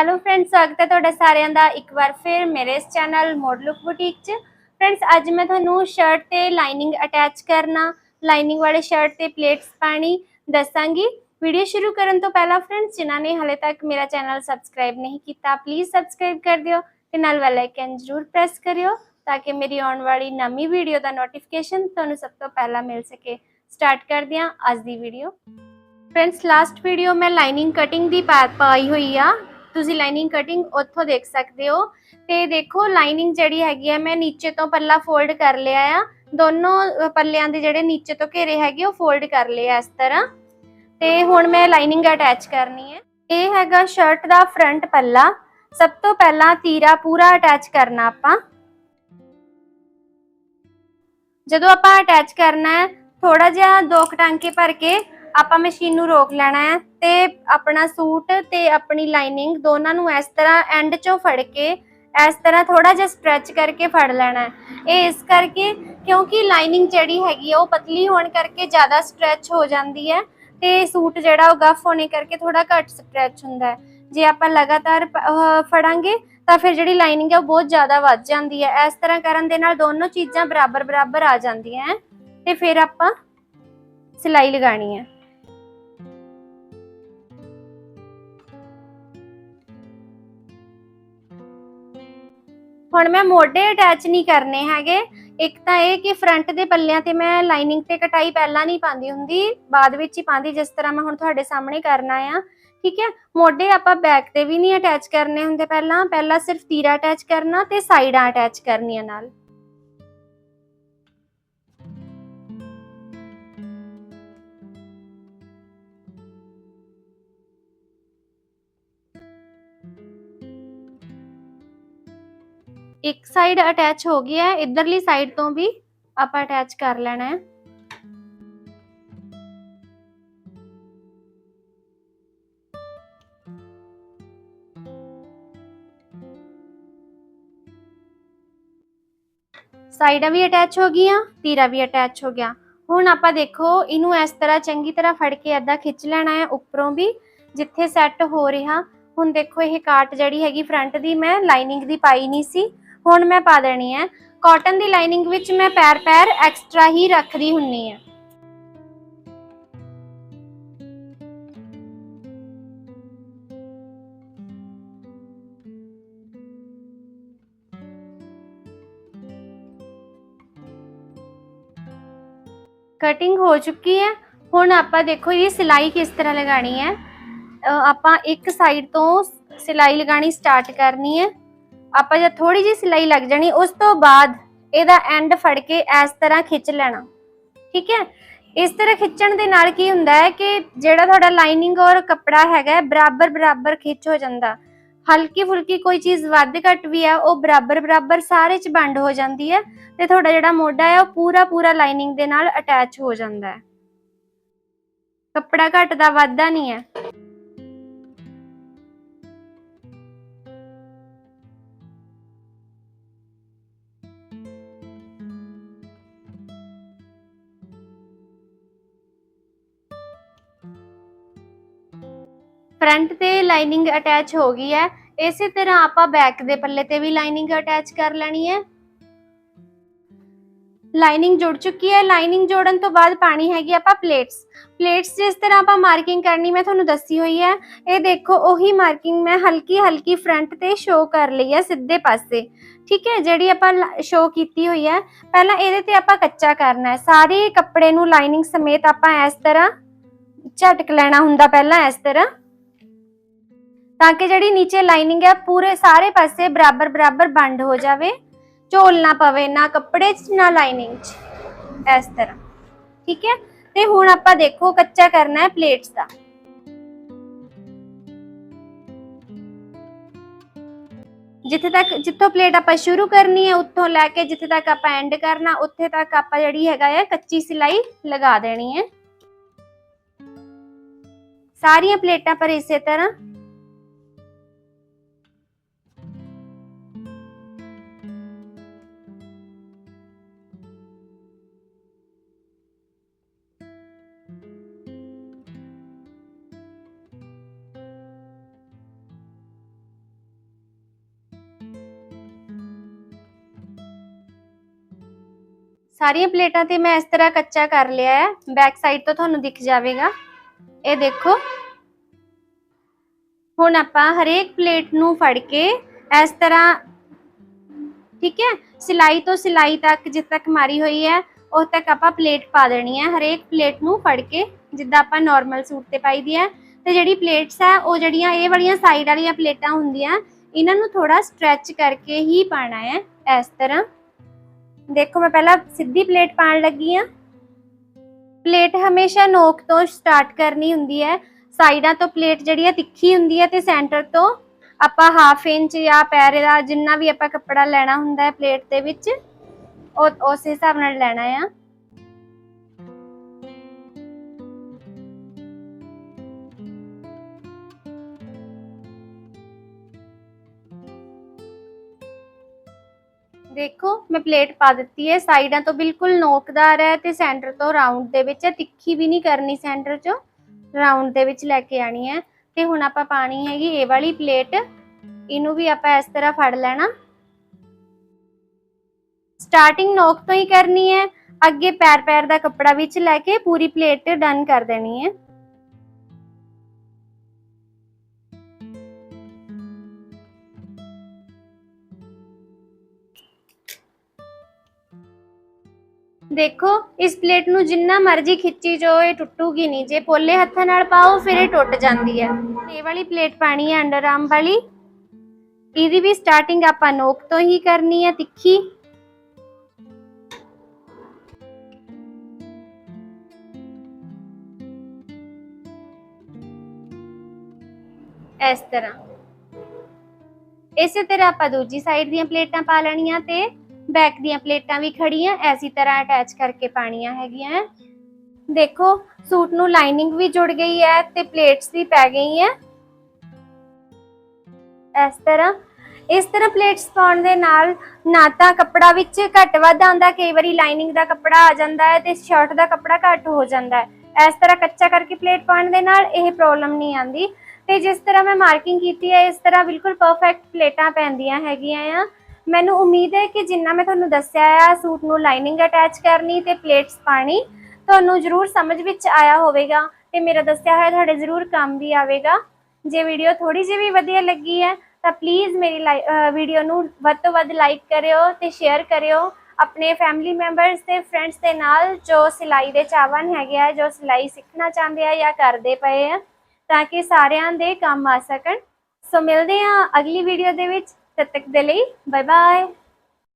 Hello friends ਸਵਾਗਤ ਹੈ ਤੁਹਾਡਾ ਸਾਰਿਆਂ ਦਾ ਇੱਕ ਵਾਰ ਫਿਰ ਮੇਰੇ ਇਸ ਚੈਨਲ ਮੋਡ ਲੁੱਕ ਬੁਟੀਕ 'ਚ। ਫਰੈਂਡਸ ਅੱਜ ਮੈਂ ਤੁਹਾਨੂੰ ਸ਼ਰਟ ਤੇ ਲਾਈਨਿੰਗ ਅਟੈਚ ਕਰਨਾ ਲਾਈਨਿੰਗ ਵਾਲੇ ਸ਼ਰਟ ਤੇ ਪਲੇਟਸ ਪਾਣੀ ਦੱਸਾਂਗੀ। ਵੀਡੀਓ ਸ਼ੁਰੂ ਕਰਨ ਤੋਂ ਪਹਿਲਾਂ ਫਰੈਂਡਸ ਜਿਨ੍ਹਾਂ ਨੇ ਹਲੇ ਤੱਕ ਮੇਰਾ ਚੈਨਲ ਸਬਸਕ੍ਰਾਈਬ ਨਹੀਂ ਕੀਤਾ ਪਲੀਜ਼ ਸਬਸਕ੍ਰਾਈਬ ਕਰ ਦਿਓ ਤੇ ਨਾਲ ਬੈਲ ਆਈਕਨ ਜ਼ਰੂਰ ਪ੍ਰੈਸ ਕਰਿਓ ਤਾਂ ਕਿ ਮੇਰੀ ਆਉਣ ਵਾਲੀ ਨਵੀਂ ਵੀਡੀਓ ਦਾ ਨੋਟੀਫਿਕੇਸ਼ਨ ਤੁਹਾਨੂੰ ਸਭ ਤੋਂ ਪਹਿਲਾਂ ਮਿਲ ਸਕੇ। ਸਟਾਰਟ ਕਰਦੇ ਹਾਂ ਅੱਜ ਦੀ ਵੀਡੀਓ ਫਰੈਂਡਸ ਲਾਸਟ ਵੀਡੀਓ ਮੈਂ ਲਾਈਨਿੰਗ ਕਟਿੰਗ ਦੀ ਪਾ- ਪਾਈ ਹੋਈ ਆ। ਤੁਸੀਂ ਲਾਈਨਿੰਗ ਕਟਿੰਗ ਉੱਥੋਂ ਦੇਖ ਸਕਦੇ ਹੋ। ਤੇ ਦੇਖੋ ਲਾਈਨਿੰਗ ਜਿਹੜੀ ਹੈਗੀ ਆ, ਮੈਂ ਨੀਚੇ ਤੋਂ ਪੱਲਾ ਫੋਲਡ ਕਰ ਲਿਆ ਆ। ਦੋਨੋਂ ਪੱਲਿਆਂ ਦੇ ਜਿਹੜੇ ਨੀਚੇ ਤੋਂ ਘੇਰੇ ਹੈਗੇ, ਉਹ ਫੋਲਡ ਕਰ ਲਏ ਆ ਇਸ ਤਰ੍ਹਾਂ। ਤੇ ਹੁਣ ਮੈਂ ਲਾਈਨਿੰਗ ਅਟੈਚ ਕਰਨੀ ਹੈ। ਇਹ ਹੈਗਾ ਸ਼ਰਟ ਦਾ ਫਰੰਟ ਪੱਲਾ। ਸਭ ਤੋਂ ਪਹਿਲਾਂ ਤੀਰਾ ਪੂਰਾ ਅਟੈਚ ਕਰਨਾ ਆਪਾਂ। ਜਦੋਂ ਆਪਾਂ ਅਟੈਚ ਕਰਨਾ ਹੈ ਥੋੜਾ ਜਿਹਾ ਦੋ ਕੁ ਟਾਂਕੇ ਭਰ ਕੇ ਆਪਾਂ ਮਸ਼ੀਨ ਨੂੰ ਰੋਕ ਲੈਣਾ ਹੈ। ਤੇ ਆਪਣਾ ਸੂਟ ਤੇ ਆਪਣੀ ਲਾਈਨਿੰਗ ਦੋਨਾਂ ਨੂੰ ਇਸ ਤਰ੍ਹਾਂ ਐਂਡ ਚੋਂ ਫੜ ਕੇ, ਇਸ ਤਰ੍ਹਾਂ ਥੋੜਾ ਜਿਹਾ ਸਟ੍ਰੈਚ ਕਰਕੇ ਫੜ ਲੈਣਾ ਇਹ ਇਸ ਕਰਕੇ ਕਿਉਂਕਿ ਲਾਈਨਿੰਗ ਜਿਹੜੀ ਹੈਗੀ ਆ, ਉਹ ਪਤਲੀ ਹੋਣ ਕਰਕੇ ਜ਼ਿਆਦਾ ਸਟ੍ਰੈਚ ਹੋ ਜਾਂਦੀ ਹੈ ਤੇ ਸੂਟ ਜਿਹੜਾ ਉਹ ਗਫ ਹੋਣੇ ਕਰਕੇ ਥੋੜਾ ਘੱਟ ਸਟ੍ਰੈਚ ਹੁੰਦਾ ਹੈ। ਜੇ ਆਪਾਂ ਲਗਾਤਾਰ ਫੜਾਂਗੇ ਤਾਂ ਫਿਰ ਜਿਹੜੀ ਲਾਈਨਿੰਗ ਹੈ ਉਹ ਬਹੁਤ ਜ਼ਿਆਦਾ ਵੱਧ ਜਾਂਦੀ ਹੈ। ਇਸ ਤਰ੍ਹਾਂ ਕਰਨ ਦੇ ਨਾਲ ਦੋਨੋਂ ਚੀਜ਼ਾਂ ਬਰਾਬਰ ਬਰਾਬਰ ਆ ਜਾਂਦੀਆਂ ਹੈ ਤੇ ਫਿਰ ਆਪਾਂ ਸਿਲਾਈ ਲਗਾਣੀ ਹੈ। ਹੁਣ ਮੈਂ ਮੋਢੇ ਅਟੈਚ ਨਹੀਂ ਕਰਨੇ ਹੈਗੇ। ਇੱਕ ਤਾਂ ਇਹ ਕਿ ਫਰੰਟ ਦੇ ਪੱਲਿਆਂ ਤੇ ਮੈਂ ਲਾਈਨਿੰਗ ਤੇ ਕਟਾਈ ਪਹਿਲਾਂ ਨਹੀਂ ਪਾਉਂਦੀ ਹੁੰਦੀ, ਬਾਅਦ ਵਿੱਚ ਹੀ ਪਾਉਂਦੀ, ਜਿਸ ਤਰ੍ਹਾਂ ਮੈਂ ਹੁਣ ਤੁਹਾਡੇ ਸਾਹਮਣੇ ਕਰਨਾ ਆ। ਠੀਕ ਹੈ? ਮੋਢੇ ਆਪਾਂ ਬੈਕ ਤੇ ਵੀ ਨਹੀਂ ਅਟੈਚ ਕਰਨੇ ਹੁੰਦੇ ਪਹਿਲਾਂ। ਪਹਿਲਾਂ ਸਿਰਫ ਤੀਰਾ ਅਟੈਚ ਕਰਨਾ ਤੇ ਸਾਈਡਾਂ ਅਟੈਚ ਕਰਨੀਆਂ ਨਾਲ। ਇੱਕ ਸਾਈਡ ਅਟੈਚ ਹੋ ਗਿਆ ਹੈ, ਇਧਰਲੀ ਸਾਈਡ ਤੋਂ ਵੀ ਆਪਾਂ ਅਟੈਚ ਕਰ ਲੈਣਾ ਹੈ। ਸਾਈਡਾਂ ਵੀ ਅਟੈਚ ਹੋ ਗਈਆਂ, ਤੀਰਾ ਵੀ ਅਟੈਚ ਹੋ ਗਿਆ। ਹੁਣ ਆਪਾਂ ਦੇਖੋ, ਇਹਨੂੰ ਇਸ ਤਰ੍ਹਾਂ ਚੰਗੀ ਤਰ੍ਹਾਂ ਫੜ ਕੇ ਏਦਾਂ ਖਿੱਚ ਲੈਣਾ ਹੈ ਉੱਪਰੋਂ ਵੀ, ਜਿੱਥੇ ਸੈੱਟ ਹੋ ਰਿਹਾ। ਹੁਣ ਦੇਖੋ, ਇਹ ਕਾਟ ਜਿਹੜੀ ਹੈਗੀ ਫਰੰਟ ਦੀ, ਮੈਂ ਲਾਈਨਿੰਗ ਦੀ ਪਾਈ ਨਹੀਂ ਸੀ। ਹੁਣ ਮੈਂ ਪਾ ਦੇਣੀ ਹੈ। ਕਾਟਨ ਦੀ ਲਾਈਨਿੰਗ ਵਿੱਚ ਮੈਂ ਪੈਰ ਪੈਰ ਐਕਸਟਰਾ ਹੀ ਰੱਖਦੀ ਹੁੰਨੀ ਆ ਕਟਿੰਗ ਹੋ ਚੁੱਕੀ ਹੈ। ਹੁਣ ਆਪਾਂ ਦੇਖੋ ਇਹ ਸਿਲਾਈ ਕਿਸ ਤਰ੍ਹਾਂ ਲਗਾਣੀ ਹੈ। ਆਪਾਂ ਇੱਕ ਸਾਈਡ ਤੋਂ ਸਿਲਾਈ ਲਗਾਣੀ ਸਟਾਰਟ ਕਰਨੀ ਹੈ। ਆਪਾਂ ਜਦ ਥੋੜੀ ਜਿਹੀ ਸਿਲਾਈ ਲੱਗ ਜਾਣੀ, ਉਸ ਤੋਂ ਬਾਅਦ ਇਹਦਾ ਐਂਡ ਫੜ ਕੇ ਇਸ ਤਰ੍ਹਾਂ ਖਿੱਚ ਲੈਣਾ। ਠੀਕ ਹੈ? ਇਸ ਤਰ੍ਹਾਂ ਖਿੱਚਣ ਦੇ ਨਾਲ ਕੀ ਹੁੰਦਾ ਹੈ ਕਿ ਜਿਹੜਾ ਤੁਹਾਡਾ ਲਾਈਨਿੰਗ ਔਰ ਕੱਪੜਾ ਹੈਗਾ ਬਰਾਬਰ ਬਰਾਬਰ ਖਿੱਚ ਹੋ ਜਾਂਦਾ। ਹਲਕੀ ਫੁਲਕੀ ਕੋਈ ਚੀਜ਼ ਵੱਧ ਘੱਟ ਵੀ ਆ, ਉਹ ਬਰਾਬਰ ਬਰਾਬਰ ਸਾਰੇ ਚ ਵੰਡ ਹੋ ਜਾਂਦੀ ਹੈ ਤੇ ਤੁਹਾਡਾ ਜਿਹੜਾ ਮੋਢਾ ਹੈ, ਉਹ ਪੂਰਾ ਪੂਰਾ ਲਾਈਨਿੰਗ ਦੇ ਨਾਲ ਅਟੈਚ ਹੋ ਜਾਂਦਾ ਹੈ। ਕੱਪੜਾ ਘਟਦਾ ਵੱਧਦਾ ਨਹੀਂ ਹੈ। ਫਰੰਟ ਤੇ ਲਾਈਨਿੰਗ ਅਟੈਚ ਹੋ ਗਈ ਹੈ। ਇਸੇ ਤਰ੍ਹਾਂ ਆਪਾਂ ਬੈਕ ਦੇ ਪੱਲੇ ਤੇ ਵੀ ਲਾਈਨਿੰਗ ਅਟੈਚ ਕਰ ਲੈਣੀ ਹੈ। ਲਾਈਨਿੰਗ ਜੁੜ ਚੁੱਕੀ ਹੈ। ਲਾਈਨਿੰਗ ਜੋੜਨ ਤੋਂ ਬਾਅਦ ਪਾਣੀ ਹੈਗੀ ਆਪਾਂ ਪਲੇਟਸ। ਪਲੇਟਸ ਜਿਸ ਤਰ੍ਹਾਂ ਆਪਾਂ ਮਾਰਕਿੰਗ ਕਰਨੀ, ਮੈਂ ਤੁਹਾਨੂੰ ਦੱਸੀ ਹੋਈ ਹੈ। ਇਹ ਦੇਖੋ, ਉਹੀ ਮਾਰਕਿੰਗ ਮੈਂ ਹਲਕੀ ਹਲਕੀ ਫਰੰਟ ਤੇ ਸ਼ੋ ਕਰ ਲਈ ਹੈ ਸਿੱਧੇ ਪਾਸੇ। ਠੀਕ ਹੈ, ਜਿਹੜੀ ਆਪਾਂ ਸ਼ੋ ਕੀਤੀ ਹੋਈ ਹੈ। ਪਹਿਲਾਂ ਇਹਦੇ ਤੇ ਆਪਾਂ ਕੱਚਾ ਕਰਨਾ ਹੈ। ਸਾਰੇ ਕੱਪੜੇ ਨੂੰ ਲਾਈਨਿੰਗ ਸਮੇਤ ਆਪਾਂ ਇਸ ਤਰ੍ਹਾਂ ਝਟਕ ਲੈਣਾ ਹੁੰਦਾ ਪਹਿਲਾਂ ਇਸ ਤਰ੍ਹਾਂ। ਤਾਂ ਕਿ ਜਿਹੜੀ ਨੀਚੇ ਲਾਈਨਿੰਗ ਹੈ, ਪੂਰੇ ਸਾਰੇ ਪਾਸੇ ਬਰਾਬਰ ਬਰਾਬਰ ਬੰਦ ਹੋ ਜਾਵੇ। ਝੋਲ ਨਾ ਪਵੇ, ਨਾ ਕੱਪੜੇ 'ਚ, ਨਾ ਲਾਈਨਿੰਗ 'ਚ। ਇਸ ਤਰ੍ਹਾਂ। ਠੀਕ ਹੈ? ਤੇ ਹੁਣ ਆਪਾਂ ਦੇਖੋ ਕੱਚਾ ਕਰਨਾ ਹੈ ਪਲੇਟਸ ਦਾ। ਜਿੱਥੇ ਤੱਕ, ਜਿੱਥੋਂ ਪਲੇਟ ਆਪਾਂ ਸ਼ੁਰੂ ਕਰਨੀ ਹੈ, ਉੱਥੋਂ ਲੈ ਕੇ ਜਿੱਥੇ ਤੱਕ ਆਪਾਂ ਐਂਡ ਕਰਨਾ, ਉੱਥੇ ਤੱਕ ਆਪਾਂ ਜਿਹੜੀ ਹੈਗਾ ਹੈ, ਕੱਚੀ ਸਿਲਾਈ ਲਗਾ ਦੇਣੀ ਹੈ। ਸਾਰੀਆਂ ਪਲੇਟਾਂ ਪਰ ਇਸੇ ਤਰ੍ਹਾਂ ਸਾਰੀਆਂ ਪਲੇਟਾਂ ਤੇ ਮੈਂ ਇਸ ਤਰ੍ਹਾਂ ਕੱਚਾ ਕਰ ਲਿਆ ਹੈ। ਬੈਕ ਸਾਈਡ ਤੋਂ ਤੁਹਾਨੂੰ ਦਿਖ ਜਾਵੇਗਾ। ਇਹ ਦੇਖੋ। ਹੁਣ ਆਪਾਂ ਹਰੇਕ ਪਲੇਟ ਨੂੰ ਫੜ ਕੇ ਇਸ ਤਰ੍ਹਾਂ, ਠੀਕ ਹੈ, ਸਿਲਾਈ ਤੋਂ ਸਿਲਾਈ ਤੱਕ ਜਿੱਥੇ ਤੱਕ ਮਾਰੀ ਹੋਈ ਹੈ, ਉਹ ਤੱਕ ਆਪਾਂ ਪਲੇਟ ਪਾ ਦੇਣੀ ਹੈ। ਹਰੇਕ ਪਲੇਟ ਨੂੰ ਫੜ ਕੇ ਜਿੱਦਾਂ ਆਪਾਂ ਨਾਰਮਲ ਸੂਟ ਤੇ ਪਾਈਦੀ ਹੈ, ਤੇ ਜਿਹੜੀ ਪਲੇਟਸ ਹੈ, ਉਹ ਜਿਹੜੀਆਂ ਇਹ ਵਾਲੀਆਂ ਸਾਈਡ ਵਾਲੀਆਂ ਪਲੇਟਾਂ ਹੁੰਦੀਆਂ, ਇਹਨਾਂ ਨੂੰ ਥੋੜਾ ਸਟ੍ਰੈਚ ਕਰਕੇ ਹੀ ਪਾਣਾ ਹੈ ਇਸ ਤਰ੍ਹਾਂ। ਦੇਖੋ, ਮੈਂ ਪਹਿਲਾਂ ਸਿੱਧੀ ਪਲੇਟ ਪਾਣ ਲੱਗੀ ਆ ਪਲੇਟ ਹਮੇਸ਼ਾ ਨੋਕ ਤੋਂ ਸਟਾਰਟ ਕਰਨੀ ਹੁੰਦੀ ਹੈ। ਸਾਈਡਾਂ ਤੋਂ ਪਲੇਟ ਜਿਹੜੀ ਹੈ ਤਿੱਖੀ ਹੁੰਦੀ ਹੈ ਤੇ ਸੈਂਟਰ ਤੋਂ ਆਪਾਂ ਹਾਫ ਇੰਚ ਜਾਂ ਪੈਰੇ ਦਾ ਜਿੰਨਾ ਵੀ ਆਪਾਂ ਕੱਪੜਾ ਲੈਣਾ ਹੁੰਦਾ ਹੈ ਪਲੇਟ ਦੇ ਵਿੱਚ, ਉਹ ਉਸ ਹਿਸਾਬ ਨਾਲ ਲੈਣਾ ਆ। ਦੇਖੋ, ਮੈਂ ਪਲੇਟ ਪਾ ਦਿੱਤੀ ਹੈ, ਸਾਈਡਾਂ ਤੋਂ ਬਿਲਕੁਲ ਨੋਕਦਾਰ ਹੈ ਤੇ ਸੈਂਟਰ ਤੋਂ ਰਾਉਂਡ ਦੇ ਵਿੱਚ ਹੈ। ਤਿੱਖੀ ਵੀ ਨਹੀਂ ਕਰਨੀ ਸੈਂਟਰ ਚੋਂ ਰਾਉਂਡ ਦੇ ਵਿੱਚ ਲੈ ਕੇ ਆਣੀ ਹੈ। ਤੇ ਹੁਣ ਆਪਾਂ ਪਾਣੀ ਹੈਗੀ, ਇਹ ਵਾਲੀ ਪਲੇਟ ਇਹਨੂੰ ਵੀ ਆਪਾਂ ਇਸ ਤਰ੍ਹਾਂ ਫੜ ਲੈਣਾ। ਸਟਾਰਟਿੰਗ ਨੋਕ ਤੋਂ ਹੀ ਕਰਨੀ ਹੈ, ਅੱਗੇ ਪੈਰ ਪੈਰ ਦਾ ਕੱਪੜਾ ਵਿੱਚ ਲੈ ਕੇ ਪੂਰੀ ਪਲੇਟ ਡਨ ਕਰ ਦੇਣੀ ਹੈ। ਦੇਖੋ, ਇਸ ਪਲੇਟ ਨੂੰ ਜਿੰਨਾ ਮਰਜ਼ੀ ਖਿੱਚੀ ਜਾਓ, ਇਹ ਟੁੱਟੂਗੀ ਨਹੀਂ। ਜੇ ਪੋਲੇ ਹੱਥਾਂ ਨਾਲ ਪਾਓ, ਫਿਰ ਇਹ ਟੁੱਟ ਜਾਂਦੀ ਹੈ। ਇਹ ਵਾਲੀ ਪਲੇਟ ਪਾਣੀ ਹੈ ਅੰਡਰ ਆਰਮ ਵਾਲੀ। ਇਹਦੀ ਵੀ ਸਟਾਰਟਿੰਗ ਆਪਾਂ ਨੋਕ ਤੋਂ ਹੀ ਕਰਨੀ ਹੈ, ਤਿੱਖੀ। ਇਸ ਤਰ੍ਹਾਂ। ਇਸੇ ਤਰ੍ਹਾਂ ਆਪਾਂ ਦੂਜੀ ਸਾਈਡ ਦੀਆਂ ਪਲੇਟਾਂ ਪਾ ਲੈਣੀਆਂ ਤੇ ਬੈਕ ਦੀਆਂ ਪਲੇਟਾਂ ਵੀ ਖੜੀਆਂ, ਐਸੀ ਤਰ੍ਹਾਂ ਅਟੈਚ ਕਰਕੇ ਪਾਣੀਆਂ ਹੈਗੀਆਂ। ਹੈ। ਦੇਖੋ, ਸੂਟ ਨੂੰ ਲਾਈਨਿੰਗ ਵੀ ਜੁੜ ਗਈ ਹੈ ਤੇ ਪਲੇਟਸ ਵੀ ਪੈ ਗਈ ਹੈ। ਇਸ ਤਰ੍ਹਾਂ ਇਸ ਤਰ੍ਹਾਂ ਪਲੇਟਸ ਪਾਉਣ ਦੇ ਨਾਲ ਨਾ ਤਾਂ ਕੱਪੜਾ ਵਿੱਚ ਘੱਟ ਵੱਧ ਆਉਂਦਾ, ਕਈ ਵਾਰੀ ਲਾਈਨਿੰਗ ਦਾ ਕੱਪੜਾ ਆ ਜਾਂਦਾ ਹੈ ਤੇ ਸ਼ਰਟ ਦਾ ਕੱਪੜਾ ਘੱਟ ਹੋ ਜਾਂਦਾ ਹੈ। ਇਸ ਤਰ੍ਹਾਂ ਕੱਚਾ ਕਰਕੇ ਪਲੇਟ ਪਾਉਣ ਦੇ ਨਾਲ ਇਹ ਪ੍ਰੋਬਲਮ ਨਹੀਂ ਆਉਂਦੀ। ਤੇ ਜਿਸ ਤਰ੍ਹਾਂ ਮੈਂ ਮਾਰਕਿੰਗ ਕੀਤੀ ਹੈ, ਇਸ ਤਰ੍ਹਾਂ ਬਿਲਕੁਲ ਪਰਫੈਕਟ ਪਲੇਟਾਂ ਪੈਂਦੀਆਂ ਹੈਗੀਆਂ ਆ। ਮੈਨੂੰ ਉਮੀਦ ਹੈ ਕਿ ਜਿੰਨਾ ਮੈਂ ਤੁਹਾਨੂੰ ਦੱਸਿਆ ਆ, ਸੂਟ ਨੂੰ ਲਾਈਨਿੰਗ ਅਟੈਚ ਕਰਨੀ ਤੇ ਪਲੇਟਸ ਪਾਣੀ, ਤੁਹਾਨੂੰ ਜ਼ਰੂਰ ਸਮਝ ਵਿੱਚ ਆਇਆ ਹੋਵੇਗਾ ਤੇ ਮੇਰਾ ਦੱਸਿਆ ਹੋਇਆ ਤੁਹਾਡੇ ਜ਼ਰੂਰ ਕੰਮ ਵੀ ਆਵੇਗਾ। ਜੇ ਵੀਡੀਓ ਥੋੜੀ ਜਿਹੀ ਵੀ ਵਧੀਆ ਲੱਗੀ ਹੈ, ਤਾਂ ਪਲੀਜ਼ ਮੇਰੀ ਵੀਡੀਓ ਨੂੰ ਵੱਧ ਤੋਂ ਵੱਧ ਲਾਈਕ ਕਰਿਓ ਤੇ ਸ਼ੇਅਰ ਕਰਿਓ। ਆਪਣੇ ਫੈਮਿਲੀ ਮੈਂਬਰਸ ਤੇ ਫਰੈਂਡਸ ਦੇ ਨਾਲ ਜੋ ਸਿਲਾਈ ਦੇ ਚਾਹਵਾਨ ਹੈਗੇ ਆ, ਜੋ ਸਿਲਾਈ ਸਿੱਖਣਾ ਚਾਹੁੰਦੇ ਆ ਜਾਂ ਕਰਦੇ ਪਏ ਆ, ਤਾਂ ਕਿ ਸਾਰਿਆਂ ਦੇ ਕੰਮ ਆ ਸਕਣ। ਸੋ ਮਿਲਦੇ ਆ ਅਗਲੀ ਵੀਡੀਓ ਦੇ ਵਿੱਚ। ਤਦ ਤੱਕ ਦੇ ਲਈ ਬਾਏ ਬਾਏ